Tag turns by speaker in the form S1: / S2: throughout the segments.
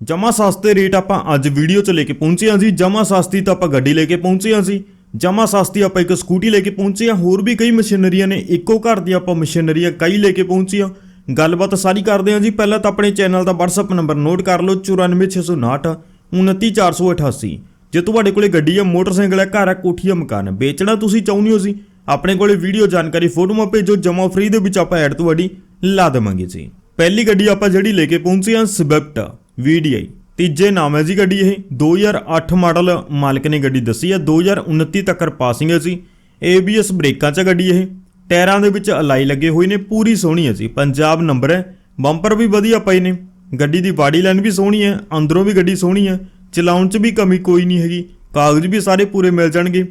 S1: ਜਮਾ ਸਸਤੇ ਰੇਟ ਆਪਾਂ ਅੱਜ ਵੀਡੀਓ 'ਚ ਲੈ ਕੇ ਪਹੁੰਚੇ ਹਾਂ ਜੀ। ਜਮਾ ਸਸਤੀ ਤਾਂ ਆਪਾਂ ਗੱਡੀ ਲੈ ਕੇ ਪਹੁੰਚੇ ਹਾਂ ਜੀ। ਜਮਾ ਸਸਤੀ ਆਪਾਂ ਇੱਕ ਸਕੂਟੀ ਲੈ ਕੇ ਪਹੁੰਚੇ ਹਾਂ। ਹੋਰ ਵੀ ਕਈ ਮਸ਼ੀਨਰੀਆਂ ਨੇ, ਇੱਕੋ ਘਰ ਦੀ ਆਪਾਂ ਮਸ਼ੀਨਰੀਆਂ ਕਈ ਲੈ ਕੇ ਪਹੁੰਚੇ ਹਾਂ। ਗੱਲਬਾਤ ਸਾਰੀ ਕਰਦੇ ਹਾਂ ਜੀ। ਪਹਿਲਾਂ ਤਾਂ ਆਪਣੇ ਚੈਨਲ ਦਾ WhatsApp ਨੰਬਰ ਨੋਟ ਕਰ ਲਓ 94659 29488 ਜੇ ਤੁਹਾਡੇ ਕੋਲੇ ਗੱਡੀ ਹੈ ਮੋਟਰਸਾਈਕਲ ਹੈ, ਘਰ ਹੈ, ਕੋਠੀ ਹੈ ਮਕਾਨ ਹੈ, ਵੇਚਣਾ ਤੁਸੀਂ ਚਾਹੁੰਦੇ ਹੋ ਜੀ? ਆਪਣੇ ਕੋਲੇ ਵੀਡੀਓ ਜਾਣਕਾਰੀ, ਫੋਟੋਆਂ ਭੇਜੋ ਜਮਾ ਫ੍ਰੀ ਦੇ ਵਿੱਚ ਆਪਾਂ ਐਡ ਤੁਹਾਡੀ ਲਾ ਦੇਵਾਂਗੇ ਜੀ। ਪਹਿਲੀ ਗੱਡੀ ਆਪਾਂ ਜਿਹੜੀ ਲੈ ਕੇ ਪਹੁੰਚੇ ਹਾਂ ਸਵਿਫਟ VDI ਤੀਜੇ ਨਾਮ ਹੈ ਜੀ ਗੱਡੀ ਇਹ। 2008 ਮਾਡਲ ਮਾਲਕ ਨੇ ਗੱਡੀ ਦੱਸੀ ਹੈ। 2029 ਤੱਕ ਪਾਸਿੰਗ ਹੈ ਜੀ। ABS ਬ੍ਰੇਕਾਂ 'ਚ ਗੱਡੀ ਇਹ। ਟਾਇਰਾਂ ਦੇ ਵਿੱਚ ਅਲਾਈ ਲੱਗੇ ਹੋਏ ਨੇ। ਪੂਰੀ ਸੋਹਣੀ ਹੈ ਜੀ। ਪੰਜਾਬ ਨੰਬਰ ਹੈ। ਬੰਪਰ ਵੀ ਵਧੀਆ ਪਏ ਨੇ। ਗੱਡੀ ਦੀ ਬਾਡੀ ਲਾਈਨ ਵੀ ਸੋਹਣੀ ਹੈ। ਅੰਦਰੋਂ ਵੀ ਗੱਡੀ ਸੋਹਣੀ ਹੈ। ਚਲਾਉਣ 'ਚ ਵੀ ਕਮੀ ਕੋਈ ਨਹੀਂ ਹੈਗੀ। ਕਾਗਜ਼ ਵੀ ਸਾਰੇ ਪੂਰੇ ਮਿਲ ਜਾਣਗੇ।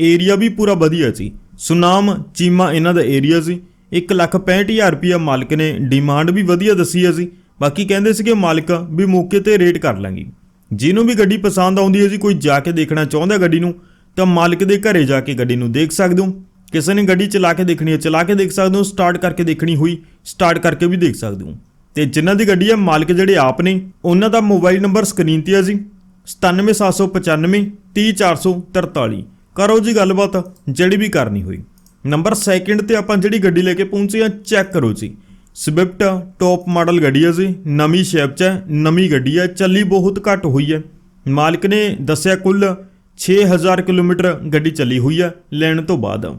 S1: ਏਰੀਆ ਵੀ ਪੂਰਾ ਵਧੀਆ ਸੀ ਸੁਨਾਮ, ਚੀਮਾ ਇਹਨਾਂ ਦਾ ਏਰੀਆ ਸੀ 165000 ਰੁਪਿਆ ਮਾਲਕ ਨੇ। ਡਿਮਾਂਡ ਵੀ ਵਧੀਆ ਦੱਸੀ ਹੈ ਸੀ ਬਾਕੀ ਕਹਿੰਦੇ ਸੀਗੇ ਮਾਲਕ ਵੀ ਮੌਕੇ ਤੇ ਰੇਟ ਕਰ ਲਾਂਗੇ। ਜਿਹਨੂੰ ਵੀ ਗੱਡੀ ਪਸੰਦ ਆਉਂਦੀ ਹੈ ਜੀ, ਕੋਈ ਜਾ ਕੇ ਦੇਖਣਾ ਚਾਹੁੰਦਾ ਗੱਡੀ ਨੂੰ, ਤਾਂ ਮਾਲਕ ਦੇ ਘਰੇ ਜਾ ਕੇ ਗੱਡੀ ਨੂੰ ਦੇਖ ਸਕਦੇ ਹੋ। ਕਿਸੇ ਨੇ ਗੱਡੀ ਚਲਾ ਕੇ ਦੇਖਣੀ ਹੈ, ਚਲਾ ਕੇ ਦੇਖ ਸਕਦੇ ਹੋ, ਸਟਾਰਟ ਕਰਕੇ ਦੇਖਣੀ ਹੋਈ, ਸਟਾਰਟ ਕਰਕੇ ਵੀ ਦੇਖ ਸਕਦੇ ਹੋ। ਤੇ ਜਿਨ੍ਹਾਂ ਦੀ ਗੱਡੀ ਹੈ, ਮਾਲਕ ਜਿਹੜੇ ਆਪ ਨੇ, ਉਹਨਾਂ ਦਾ ਮੋਬਾਈਲ ਨੰਬਰ ਸਕਰੀਨ ਤੇ ਹੈ ਜੀ 97795 30443 ਕਰੋ ਜੀ ਗੱਲਬਾਤ, ਜਿਹੜੀ ਵੀ ਕਰਨੀ ਹੋਈ। ਨੰਬਰ ਸੈਕਿੰਡ ਤੇ ਆਪਾਂ ਜਿਹੜੀ ਗੱਡੀ ਲੈ ਕੇ ਪਹੁੰਚੇ ਆ ਚੈੱਕ ਕਰੋ ਜੀ। ਸਵਿਫਟ ਟੌਪ ਮਾਡਲ ਗੱਡੀ ਹੈ ਜੀ, ਨਵੀਂ ਸ਼ੇਪ 'ਚ ਹੈ, ਨਵੀਂ ਗੱਡੀ ਹੈ ਚੱਲੀ ਬਹੁਤ ਘੱਟ ਹੋਈ ਹੈ। ਮਾਲਕ ਨੇ ਦੱਸਿਆ ਕੁੱਲ 6000 ਕਿਲੋਮੀਟਰ ਗੱਡੀ ਚੱਲੀ ਹੋਈ ਹੈ ਲੈਣ ਤੋਂ ਬਾਅਦ।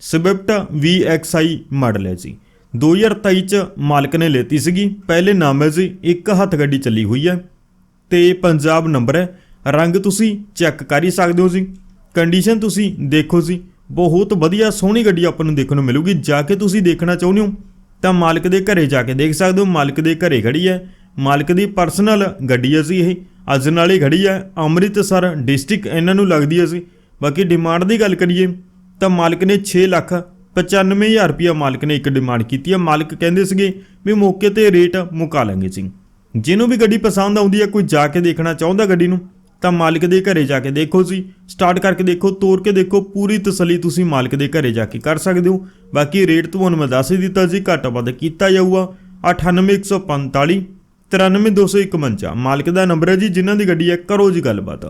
S1: ਸਵਿਫਟ VXI ਮਾਡਲ ਹੈ ਜੀ। 2023 ਚ ਮਾਲਕ ਨੇ ਲੈਤੀ ਸੀਗੀ, ਪਹਿਲੇ ਨਾਮ ਹੈ ਜੀ, ਇੱਕ ਹੱਥ ਗੱਡੀ ਚੱਲੀ ਹੋਈ ਹੈ। ਤੇ ਪੰਜਾਬ ਨੰਬਰ ਹੈ, ਰੰਗ ਤੁਸੀਂ ਚੈੱਕ ਕਰ ਹੀ ਸਕਦੇ ਹੋ ਜੀ। ਕੰਡੀਸ਼ਨ ਤੁਸੀਂ ਦੇਖੋ ਜੀ, ਬਹੁਤ ਵਧੀਆ ਸੋਹਣੀ ਗੱਡੀ ਆਪਾਂ ਨੂੰ ਦੇਖਣ ਨੂੰ ਮਿਲੂਗੀ, ਜਾ ਕੇ ਤੁਸੀਂ ਦੇਖਣਾ ਚਾਹੁੰਦੇ ਹੋ। ਤਾਂ ਮਾਲਕ ਦੇ ਘਰੇ ਜਾ ਕੇ ਦੇਖ ਸਕਦੇ ਹੋ, ਮਾਲਕ ਦੇ ਘਰੇ ਖੜੀ ਹੈ। ਮਾਲਕ ਦੀ ਪਰਸਨਲ ਗੱਡੀ ਹੈ ਜੀ ਇਹ। ਅੱਜ ਨਾਲੇ ਖੜੀ ਹੈ। ਅੰਮ੍ਰਿਤਸਰ ਡਿਸਟ੍ਰਿਕਟ ਇਹਨਾਂ ਨੂੰ ਲੱਗਦੀ ਹੈ ਜੀ ਬਾਕੀ ਡਿਮਾਂਡ ਦੀ ਗੱਲ ਕਰੀਏ, ਤਾਂ ਮਾਲਕ ਨੇ 6 ਲੱਖ 95000 ਰੁਪਇਆ ਮਾਲਕ ਨੇ ਇੱਕ ਡਿਮਾਂਡ ਕੀਤੀ ਹੈ। ਮਾਲਕ ਕਹਿੰਦੇ ਸੀਗੇ ਵੀ ਮੌਕੇ ਤੇ ਰੇਟ ਮੁਕਾ ਲਾਂਗੇ ਜੀ ਜਿਹਨੂੰ ਵੀ ਗੱਡੀ ਪਸੰਦ ਆਉਂਦੀ ਹੈ, ਕੋਈ ਜਾ ਕੇ ਦੇਖਣਾ ਚਾਹੁੰਦਾ ਗੱਡੀ ਨੂੰ ਤਾਂ ਮਾਲਕ ਦੇ ਘਰੇ ਜਾ ਕੇ ਦੇਖੋ ਜੀ। ਸਟਾਰਟ ਕਰਕੇ ਦੇਖੋ, ਤੋੜ ਕੇ ਦੇਖੋ, ਪੂਰੀ ਤਸੱਲੀ ਤੁਸੀਂ ਮਾਲਕ ਦੇ ਘਰੇ ਜਾ ਕੇ ਕਰ ਸਕਦੇ ਹੋ। ਬਾਕੀ ਰੇਟ ਤੁਹਾਨੂੰ ਮੈਂ ਦੱਸ ਹੀ ਦਿੱਤਾ ਜੀ, ਘੱਟ ਵੱਧ ਕੀਤਾ ਜਾਊਗਾ। 98145 93251 ਮਾਲਕ ਦਾ ਨੰਬਰ ਹੈ ਜੀ, ਜਿਨ੍ਹਾਂ ਦੀ ਗੱਡੀ ਹੈ, ਕਰੋ ਜੀ ਗੱਲਬਾਤ।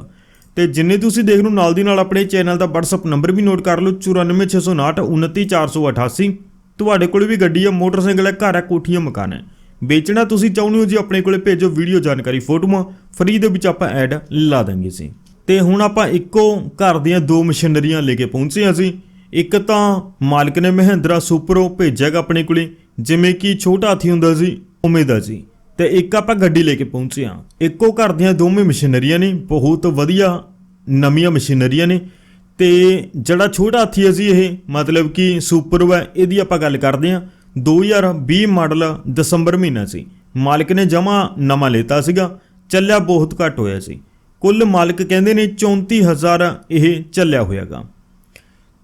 S1: ਤੇ ਜਿੰਨੇ ਤੁਸੀਂ ਦੇਖ ਲਓ ਨਾਲ ਦੀ ਨਾਲ ਆਪਣੇ ਚੈਨਲ ਦਾ WhatsApp ਨੰਬਰ ਵੀ ਨੋਟ ਕਰ ਲਓ 94659 29488 ਤੁਹਾਡੇ ਕੋਲ ਵੀ ਗੱਡੀ ਹੈ, ਮੋਟਰਸਾਈਕਲ ਹੈ, ਘਰ ਹੈ, ਕੋਠੀ ਹੈ, ਮਕਾਨ ਹੈ। ਵੇਚਣਾ ਤੁਸੀਂ ਚਾਹੁੰਦੇ ਹੋ ਜੀ, ਆਪਣੇ ਕੋਲੇ ਭੇਜੋ ਵੀਡੀਓ ਜਾਣਕਾਰੀ ਫੋਟੋਆਂ, ਫਰੀ ਦੇ ਵਿੱਚ ਆਪਾਂ ਐਡ ਲਾ ਦਾਂਗੇ ਸੀ ਤੇ ਹੁਣ ਆਪਾਂ ਇੱਕੋ ਘਰ ਦੀਆਂ ਦੋ ਮਸ਼ੀਨਰੀਆਂ ਲੈ ਕੇ ਪਹੁੰਚੇ ਹਾਂ ਅਸੀਂ ਇੱਕ ਤਾਂ ਮਾਲਕ ਨੇ ਮਹਿੰਦਰਾ ਸੁਪਰੋ ਭੇਜਿਆਗਾ ਆਪਣੇ ਕੋਲੇ, ਜਿਵੇਂ ਕਿ ਛੋਟਾ ਹਾਥੀ ਹੁੰਦਾ ਸੀ ਉਵੇਂ ਦਾ ਜੀ। ਤੇ ਇੱਕ ਆਪਾਂ ਗੱਡੀ ਲੈ ਕੇ ਪਹੁੰਚੇ ਹਾਂ। ਇੱਕੋ ਘਰ ਦੀਆਂ ਦੋਵੇਂ ਮਸ਼ੀਨਰੀਆਂ ਨੇ, ਬਹੁਤ ਵਧੀਆ ਨਵੀਆਂ ਮਸ਼ੀਨਰੀਆਂ ਨੇ। ਤੇ ਜਿਹੜਾ ਛੋਟਾ ਹਾਥੀ ਹੈ ਜੀ ਇਹ, ਮਤਲਬ ਕਿ ਸੁਪਰੋ ਹੈ, ਇਹਦੀ ਆਪਾਂ ਗੱਲ ਕਰਦੇ ਹਾਂ। 2020 ਮਾਡਲ ਦਸੰਬਰ ਮਹੀਨਾ ਸੀ। ਮਾਲਕ ਨੇ ਜਮਾ ਨਵਾਂ ਲੇਤਾ ਸੀਗਾ। ਚੱਲਿਆ ਬਹੁਤ ਘੱਟ ਹੋਇਆ ਸੀ। ਕੁੱਲ ਮਾਲਕ ਕਹਿੰਦੇ ਨੇ 34000 ਇਹ ਚੱਲਿਆ ਹੋਇਆਗਾ।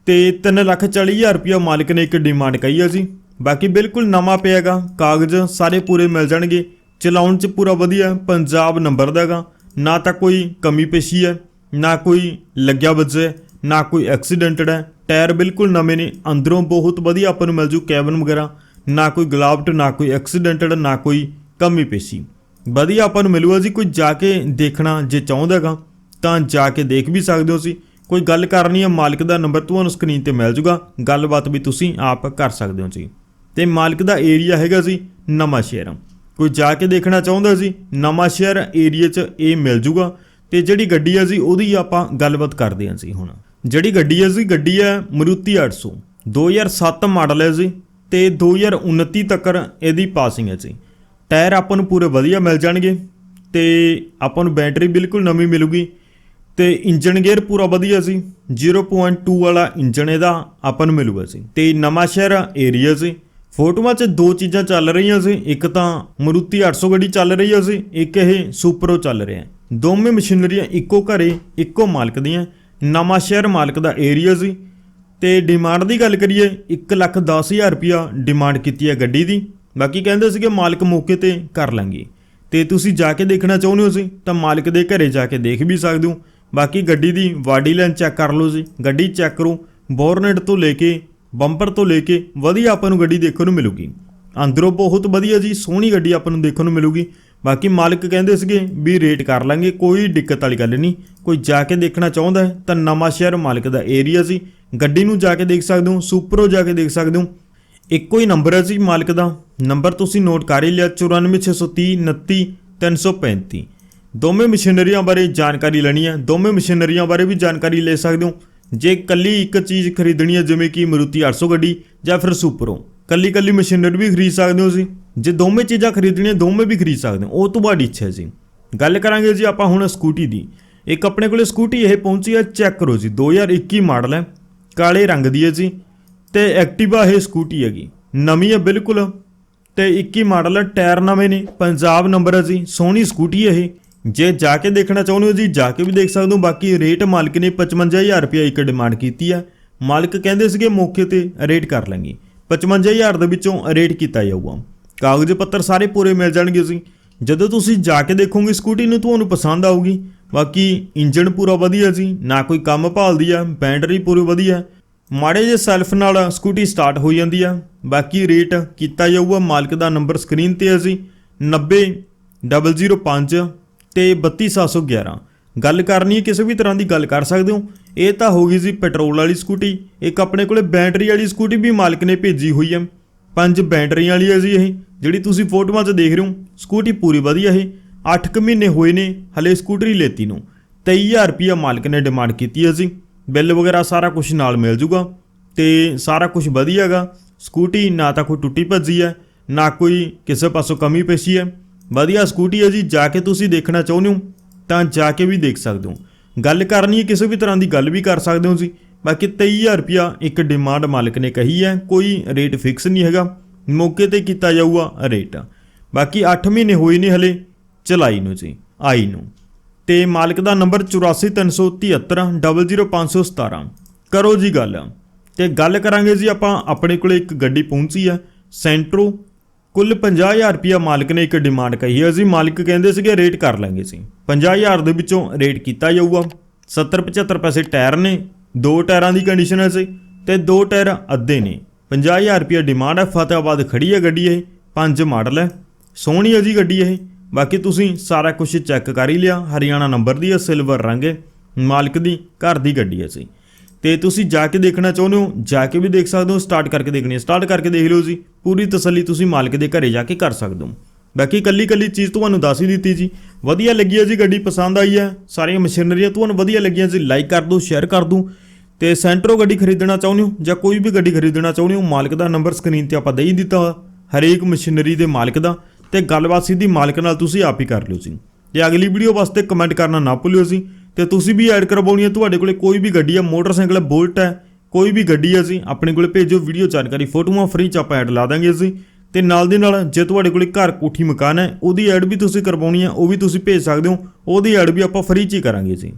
S1: ਤੇ 340000 ਰੁਪਇਆ ਮਾਲਕ ਨੇ ਇੱਕ ਡਿਮਾਂਡ ਕਹੀ ਹੈ ਜੀ। ਬਾਕੀ ਬਿਲਕੁਲ ਨਵਾਂ ਪਿਆਗਾ। ਕਾਗਜ਼ ਸਾਰੇ ਪੂਰੇ ਮਿਲ ਜਾਣਗੇ। ਚਲਾਉਣ 'ਚ ਪੂਰਾ ਵਧੀਆ ਪੰਜਾਬ ਨੰਬਰ ਦਾਗਾ ਨਾ ਤਾਂ ਕੋਈ ਕਮੀ ਪੇਸ਼ੀ ਹੈ, ਨਾ ਕੋਈ ਲੱਗਿਆ ਵੱਜੇ ਨਾ ਕੋਈ ਐਕਸੀਡੈਂਟਡ ਹੈ। ਟਾਇਰ ਬਿਲਕੁਲ ਨਵੇਂ ਨੇ, ਅੰਦਰੋਂ ਬਹੁਤ ਵਧੀਆ ਆਪਾਂ ਨੂੰ ਮਿਲ ਜੂ ਕੈਬਨ ਵਗੈਰਾ। ਨਾ ਕੋਈ ਗਲਾਵਟ, ਨਾ ਕੋਈ ਐਕਸੀਡੈਂਟਡ, ਨਾ ਕੋਈ ਕਮੀ ਪੇਸ਼ੀ। ਵਧੀਆ ਆਪਾਂ ਨੂੰ ਮਿਲੂਗਾ ਜੀ, ਕੋਈ ਜਾ ਕੇ ਦੇਖਣਾ ਜੇ ਚਾਹੁੰਦਾਗਾ ਤਾਂ ਜਾ ਕੇ ਦੇਖ ਵੀ ਸਕਦੇ ਹੋ ਸੀ ਕੋਈ ਗੱਲ ਕਰਨੀ ਹੈ, ਮਾਲਕ ਦਾ ਨੰਬਰ ਤੁਹਾਨੂੰ ਸਕਰੀਨ ਤੇ ਮਿਲ ਜੂਗਾ। ਗੱਲਬਾਤ ਵੀ ਤੁਸੀਂ ਆਪ ਕਰ ਸਕਦੇ ਹੋ ਜੀ। ਤੇ ਮਾਲਕ ਦਾ ਏਰੀਆ ਹੈਗਾ ਜੀ, ਨਵਾਂ ਸ਼ਹਿਰ। ਕੋਈ ਜਾ ਕੇ ਦੇਖਣਾ ਚਾਹੁੰਦਾ ਸੀ ਨਵਾਂ ਸ਼ਹਿਰ ਏਰੀਆ 'ਚ ਇਹ ਮਿਲ ਜੂਗਾ। ਤੇ ਜਿਹੜੀ ਗੱਡੀ ਹੈ ਜੀ, ਉਹਦੀ ਆਪਾਂ ਗੱਲਬਾਤ ਕਰਦੇ ਹਾਂ ਜੀ ਹੁਣ। ਜਿਹੜੀ ਗੱਡੀ ਹੈ ਜੀ, ਗੱਡੀ ਹੈ ਮਰੂਤੀ 800 2007 ਮਾਡਲ ਹੈ ਜੀ ਤੇ 2029 ਤੱਕ ਇਹਦੀ ਪਾਸਿੰਗ ਹੈ ਜੀ। ਟਾਇਰ ਆਪਾਂ ਨੂੰ ਪੂਰੇ ਵਧੀਆ ਮਿਲ ਜਾਣਗੇ ਤੇ ਆਪਾਂ ਨੂੰ ਬੈਟਰੀ ਬਿਲਕੁਲ ਨਵੀਂ ਮਿਲੂਗੀ ਤੇ ਇੰਜਨ ਗੇਅਰ ਪੂਰਾ ਵਧੀਆ ਸੀ 0.2 ਵਾਲਾ ਇੰਜਨ ਇਹਦਾ ਆਪਾਂ ਨੂੰ ਮਿਲੂਗਾ ਸੀ ਤੇ ਨਵਾਂ ਸ਼ਹਿਰ ਏਰੀਆ ਸੀ ਫੋਟੋਆਂ 'ਚ ਦੋ ਚੀਜ਼ਾਂ ਚੱਲ ਰਹੀਆਂ ਸੀ ਇੱਕ ਤਾਂ ਮਰੂਤੀ 800 ਗੱਡੀ ਚੱਲ ਰਹੀ ਹੈ ਸੀ ਇੱਕ ਇਹ ਸੁਪਰੋ ਚੱਲ ਰਿਹਾ ਦੋਵੇਂ ਮਸ਼ੀਨਰੀਆਂ ਇੱਕੋ ਘਰੇ, ਇੱਕੋ ਮਾਲਕ ਦੀਆਂ। ਨਵਾਂ ਸ਼ਹਿਰ ਮਾਲਕ ਦਾ ਏਰੀਆ ਸੀ ਤੇ ਡਿਮਾਂਡ ਦੀ ਗੱਲ ਕਰੀਏ 110000 ਰੁਪਿਆ ਡਿਮਾਂਡ ਕੀਤੀ ਹੈ ਗੱਡੀ ਦੀ। ਬਾਕੀ ਕਹਿੰਦੇ ਸੀਗੇ ਮਾਲਕ ਮੌਕੇ ਤੇ ਕਰ ਲਾਂਗੇ। ਤੇ ਤੁਸੀਂ ਜਾ ਕੇ ਦੇਖਣਾ ਚਾਹੁੰਦੇ ਹੋ ਸੀ ਤਾਂ ਮਾਲਕ ਦੇ ਘਰੇ ਜਾ ਕੇ ਦੇਖ ਵੀ ਸਕਦੇ ਹੋ। ਬਾਕੀ ਗੱਡੀ ਦੀ ਬਾਡੀ ਲਾਈਨ ਚੈੱਕ ਕਰ ਲਓ ਜੀ। ਗੱਡੀ ਚੈੱਕ ਕਰੋ, ਬੋਰਨੇਟ ਤੋਂ ਲੈ ਕੇ, ਬੰਪਰ ਤੋਂ ਲੈ ਕੇ, ਵਧੀਆ ਆਪਾਂ ਨੂੰ ਗੱਡੀ ਦੇਖਣ ਨੂੰ ਮਿਲੂਗੀ। ਅੰਦਰੋਂ ਬਹੁਤ ਵਧੀਆ ਜੀ, ਸੋਹਣੀ ਗੱਡੀ ਆਪਾਂ ਨੂੰ ਦੇਖਣ ਨੂੰ ਮਿਲੂਗੀ। ਬਾਕੀ ਮਾਲਕ ਕਹਿੰਦੇ ਸੀਗੇ ਵੀ ਰੇਟ ਕਰ ਲਾਂਗੇ, ਕੋਈ ਦਿੱਕਤ ਵਾਲੀ ਗੱਲ ਨਹੀਂ। ਕੋਈ ਜਾ ਕੇ ਦੇਖਣਾ ਚਾਹੁੰਦਾ ਹੈ ਤਾਂ ਨਵਾਂ ਸ਼ਹਿਰ ਮਾਲਕ ਦਾ ਏਰੀਆ ਸੀ। ਗੱਡੀ ਨੂੰ ਜਾ ਕੇ ਦੇਖ ਸਕਦੇ ਹੋ ਸੁਪਰੋ ਜਾ ਕੇ ਦੇਖ ਸਕਦੇ ਹੋ। ਇੱਕੋ ਹੀ ਨੰਬਰ ਹੈ ਜੀ ਮਾਲਕ ਦਾ। ਨੰਬਰ ਤੁਸੀਂ ਨੋਟ ਕਰ ਹੀ ਲਿਆ 94630 335 ਦੋਵੇਂ ਮਸ਼ੀਨਰੀਆਂ ਬਾਰੇ ਜਾਣਕਾਰੀ ਲੈਣੀ ਹੈ। ਦੋਵੇਂ ਮਸ਼ੀਨਰੀਆਂ ਬਾਰੇ ਵੀ ਜਾਣਕਾਰੀ ਲੈ ਸਕਦੇ ਹੋ। ਜੇ ਕੱਲੀ ਇੱਕ ਚੀਜ਼ ਖਰੀਦਣੀ ਹੈ, ਜਿਵੇਂ ਕਿ ਮਰੂਤੀ 800 ਗੱਡੀ ਜਾਂ ਫਿਰ ਸੁਪਰੋ ਕੱਲੀ ਕੱਲੀ ਮਸ਼ੀਨਰੀ ਵੀ ਖਰੀਦ ਸਕਦੇ ਹੋ ਜੀ ਜੇ ਦੋਵੇਂ ਚੀਜ਼ਾਂ ਖਰੀਦਣੀਆਂ, ਦੋਵੇਂ ਵੀ ਖਰੀਦ ਸਕਦੇ ਹੋ। ਉਹ ਤੁਹਾਡੀ ਇੱਛਾ ਹੈ ਜੀ। ਗੱਲ ਕਰਾਂਗੇ ਜੀ ਆਪਾਂ ਹੁਣ ਸਕੂਟੀ ਦੀ। ਇੱਕ ਆਪਣੇ ਕੋਲੇ ਸਕੂਟੀ ਇਹ ਪਹੁੰਚੀ ਹੈ ਚੈੱਕ ਕਰੋ ਜੀ। 2021 ਮਾਡਲ ਹੈ। ਕਾਲੇ ਰੰਗ ਦੀ ਹੈ ਜੀ। ਤੇ ਐਕਟਿਵਾ ਇਹ ਸਕੂਟੀ ਹੈਗੀ। ਨਵੀਂ ਹੈ ਬਿਲਕੁਲ। ਤੇ 21 ਮਾਡਲ ਹੈ ਟਾਇਰ ਨਵੇਂ ਨੇ। ਪੰਜਾਬ ਨੰਬਰ ਹੈ ਜੀ। ਸੋਹਣੀ ਸਕੂਟੀ ਹੈ ਇਹ। ਜੇ ਜਾ ਕੇ ਦੇਖਣਾ ਚਾਹੁੰਦੇ ਹੋ ਜੀ, ਜਾ ਕੇ ਵੀ ਦੇਖ ਸਕਦੇ ਹੋ। ਬਾਕੀ ਰੇਟ ਮਾਲਕ ਨੇ 55000 ਰੁਪਏ ਇੱਕ ਡਿਮਾਂਡ ਕੀਤੀ ਹੈ। ਮਾਲਕ ਕਹਿੰਦੇ ਸੀਗੇ ਮੌਕੇ ਤੇ ਰੇਟ ਕਰ ਲਾਂਗੇ। 55000 ਦੇ ਵਿੱਚੋਂ ਰੇਟ ਕੀਤਾ ਜਾਊਗਾ। ਕਾਗਜ਼ ਪੱਤਰ ਸਾਰੇ ਪੂਰੇ ਮਿਲ ਜਾਣਗੇ ਜੀ। ਜਦੋਂ ਤੁਸੀਂ ਜਾ ਕੇ ਦੇਖੋਗੇ, ਸਕੂਟੀ ਨੂੰ ਤੁਹਾਨੂੰ ਪਸੰਦ ਆਊਗੀ। ਬਾਕੀ ਇੰਜਨ ਪੂਰਾ ਵਧੀਆ ਜੀ, ਨਾ ਕੋਈ ਕੰਮ ਭਾਲਦੀ ਆ, ਬੈਟਰੀ ਪੂਰੀ ਵਧੀਆ। ਮਾੜੇ ਜੇ ਸੈਲਫ ਨਾਲ ਸਕੂਟੀ ਸਟਾਰਟ ਹੋ ਜਾਂਦੀ ਆ। ਬਾਕੀ ਰੇਟ ਕੀਤਾ ਜਾਊਗਾ ਮਾਲਕ ਦਾ ਨੰਬਰ ਸਕਰੀਨ ਤੇ ਹੈ ਜੀ। 90005 ਤੇ 32711 ਗੱਲ ਕਰਨੀ ਹੈ, ਕਿਸੇ ਵੀ ਤਰ੍ਹਾਂ ਦੀ ਗੱਲ ਕਰ ਸਕਦੇ ਹੋ। ਇਹ ਤਾਂ ਹੋ ਗਈ ਸੀ ਪੈਟਰੋਲ ਵਾਲੀ ਸਕੂਟੀ। ਇੱਕ ਆਪਣੇ ਕੋਲੇ ਬੈਟਰੀ ਵਾਲੀ ਸਕੂਟੀ ਵੀ ਮਾਲਕ ਨੇ ਭੇਜੀ ਹੋਈ ਹੈ ਪੰਜ ਬੈਟਰੀਆਂ ਵਾਲੀ ਹੈ ਜੀ ਇਹ, ਜਿਹੜੀ ਤੁਸੀਂ ਫੋਟੋਆਂ 'ਚ ਦੇਖ ਰਹੇ ਹੋ। ਸਕੂਟੀ ਪੂਰੀ ਵਧੀਆ ਇਹ 8 ਕੁ ਮਹੀਨੇ ਹੋਏ ਨੇ, ਹਲੇ ਸਕੂਟਰੀ ਲੈਤੀ ਨੂੰ। 23000 ਰੁਪਿਆ ਮਾਲਕ ਨੇ ਡਿਮਾਂਡ ਕੀਤੀ ਹੈ ਜੀ। ਬਿੱਲ ਵਗੈਰਾ ਸਾਰਾ ਕੁਝ ਨਾਲ ਮਿਲ ਜੂਗਾ। ਤੇ ਸਾਰਾ ਕੁਝ ਵਧੀਆ ਹੈਗਾ। ਸਕੂਟੀ ਨਾ ਤਾਂ ਕੋਈ ਟੁੱਟੀ ਭੱਜੀ ਹੈ ਨਾ ਕੋਈ ਕਿਸੇ ਪਾਸੋਂ ਕਮੀ ਪੇਸ਼ੀ ਹੈ ਵਧੀਆ ਸਕੂਟੀ ਹੈ ਜੀ, ਜਾ ਕੇ ਤੁਸੀਂ ਦੇਖਣਾ ਚਾਹੁੰਦੇ ਹੋ, ਤਾਂ ਜਾ ਕੇ ਵੀ ਦੇਖ ਸਕਦੇ ਹੋ। ਗੱਲ ਕਰਨੀ ਹੈ, ਕਿਸੇ ਵੀ ਤਰ੍ਹਾਂ ਦੀ ਗੱਲ ਵੀ ਕਰ ਸਕਦੇ ਹੋ ਜੀ ਬਾਕੀ 23000 ਰੁਪਿਆ ਇੱਕ ਡਿਮਾਂਡ ਮਾਲਕ ਨੇ ਕਹੀ ਹੈ, ਕੋਈ ਰੇਟ ਫਿਕਸ ਨਹੀਂ ਹੈਗਾ। ਮੌਕੇ ਤੇ ਕੀਤਾ ਜਾਊਗਾ ਰੇਟ ਬਾਕੀ 8 ਮਹੀਨੇ ਹੋਏ ਨੇ ਹਲੇ, ਚਲਾਈ ਨੂੰ ਜੀ, ਆਈ ਨੂੰ। ਤੇ ਮਾਲਕ ਦਾ ਨੰਬਰ 8437300517 ਕਰੋ ਜੀ ਗੱਲ। ਤੇ ਗੱਲ ਕਰਾਂਗੇ ਜੀ, ਆਪਾਂ ਆਪਣੇ ਕੋਲੇ ਇੱਕ ਗੱਡੀ ਪਹੁੰਚੀ ਹੈ ਸੈਂਟਰੋ ਕੁੱਲ 50000 ਰੁਪਿਆ ਮਾਲਕ ਨੇ ਇੱਕ ਡਿਮਾਂਡ ਕਹੀ ਹੈ। ਅਸੀਂ ਮਾਲਕ ਕਹਿੰਦੇ ਸੀਗੇ ਰੇਟ ਕਰ ਲਾਂਗੇ ਸੀ 50000 ਦੇ ਵਿੱਚੋਂ ਰੇਟ ਕੀਤਾ ਜਾਊਗਾ। 70 75 ਪੈਸੇ ਟਾਇਰ ਨੇ, ਦੋ ਟਾਇਰਾਂ ਦੀ ਕੰਡੀਸ਼ਨ ਹੈ ਸੀ ਤੇ ਦੋ ਟਾਇਰ ਅੱਧੇ ਨੇ। 50000 ਰੁਪਿਆ ਡਿਮਾਂਡ ਹੈ ਫਤਿਆਬਾਦ ਖੜੀ ਹੈ ਗੱਡੀ ਇਹ, ਪੰਜ ਮਾਡਲ ਹੈ। ਸੋਹਣੀ ਹੈ ਜੀ ਗੱਡੀ ਇਹ। ਬਾਕੀ ਤੁਸੀਂ ਸਾਰਾ ਕੁਝ ਚੈੱਕ ਕਰ ਹੀ ਲਿਆ। ਹਰਿਆਣਾ ਨੰਬਰ ਦੀ ਹੈ ਸਿਲਵਰ ਰੰਗ ਹੈ। ਮਾਲਕ ਦੀ, ਘਰ ਦੀ ਗੱਡੀ ਹੈ ਸੀ ਤੇ ਤੁਸੀਂ ਜਾ ਕੇ ਦੇਖਣਾ ਚਾਹੁੰਦੇ ਹੋ, ਜਾ ਕੇ ਵੀ ਦੇਖ ਸਕਦੇ ਹੋ ਸਟਾਰਟ ਕਰਕੇ ਦੇਖਣੀ ਹੈ। ਸਟਾਰਟ ਕਰਕੇ ਦੇਖ ਲਿਓ ਜੀ। ਪੂਰੀ ਤਸੱਲੀ ਤੁਸੀਂ ਮਾਲਕ ਦੇ ਘਰੇ ਜਾ ਕੇ ਕਰ ਸਕਦੇ ਹੋ। ਬਾਕੀ ਕੱਲੀ ਕੱਲੀ ਚੀਜ਼ ਤੁਹਾਨੂੰ ਦੱਸ ਹੀ ਦਿੱਤੀ ਜੀ। ਵਧੀਆ ਲੱਗੀ ਹੈ ਜੀ, ਗੱਡੀ ਪਸੰਦ ਆਈ ਹੈ। ਸਾਰੀਆਂ ਮਸ਼ੀਨਰੀਆਂ ਤੁਹਾਨੂੰ ਵਧੀਆ ਲੱਗੀਆਂ ਜੀ। ਲਾਈਕ ਕਰ ਦਿਓ ਸ਼ੇਅਰ ਕਰ ਦਿਓ। ਤੇ ਸੈਂਟਰੋ ਗੱਡੀ ਖਰੀਦਣਾ ਚਾਹੁੰਦੇ ਹੋ ਜਾਂ ਕੋਈ ਵੀ ਗੱਡੀ ਖਰੀਦਣਾ ਚਾਹੁੰਦੇ ਹੋ, ਮਾਲਕ ਦਾ ਨੰਬਰ ਸਕਰੀਨ ਤੇ ਆਪਾਂ ਦੇ ਹੀ ਦਿੱਤਾ ਹੋਇਆ ਹਰੇਕ ਮਸ਼ੀਨਰੀ ਦੇ ਮਾਲਕ ਦਾ। ਤੇ ਗੱਲਬਾਤ ਸਿੱਧੀ ਮਾਲਕ ਨਾਲ ਤੁਸੀਂ ਆਪ ਹੀ ਕਰ ਲਿਓ ਜੀ। ਤੇ ਅਗਲੀ ਵੀਡੀਓ ਵਾਸਤੇ ਕਮੈਂਟ ਕਰਨਾ ਨਾ ਭੁੱਲਿਓ ਜੀ। ਤੇ ਤੁਸੀਂ ਵੀ ਐਡ ਕਰਵਾਉਣੀ ਹੈ। ਤੁਹਾਡੇ ਕੋਲੇ ਕੋਈ ਵੀ ਗੱਡੀ ਹੈ, ਮੋਟਰਸਾਈਕਲ ਹੈ, ਬੁਲਟ ਹੈ, ਕੋਈ ਵੀ ਗੱਡੀ ਹੈ ਜੀ, ਆਪਣੇ ਕੋਲੇ ਭੇਜੋ ਵੀਡੀਓ ਜਾਣਕਾਰੀ ਫੋਟੋਆਂ ਫ੍ਰੀ ਚ ਆਪਾਂ ਐਡ ਲਾ ਦਾਂਗੇ ਜੀ। ਤੇ ਨਾਲ ਦੀ ਨਾਲ, ਜੇ ਤੁਹਾਡੇ ਕੋਲੇ ਘਰ ਕੋਠੀ ਮਕਾਨ ਹੈ, ਉਹਦੀ ਐਡ ਵੀ ਤੁਸੀਂ ਕਰਵਾਉਣੀ ਹੈ, ਉਹ ਵੀ ਤੁਸੀਂ ਭੇਜ ਸਕਦੇ ਹੋ, ਉਹਦੀ ਐਡ ਵੀ ਆਪਾਂ ਫ੍ਰੀ ਚ ਹੀ ਕਰਾਂਗੇ ਜੀ।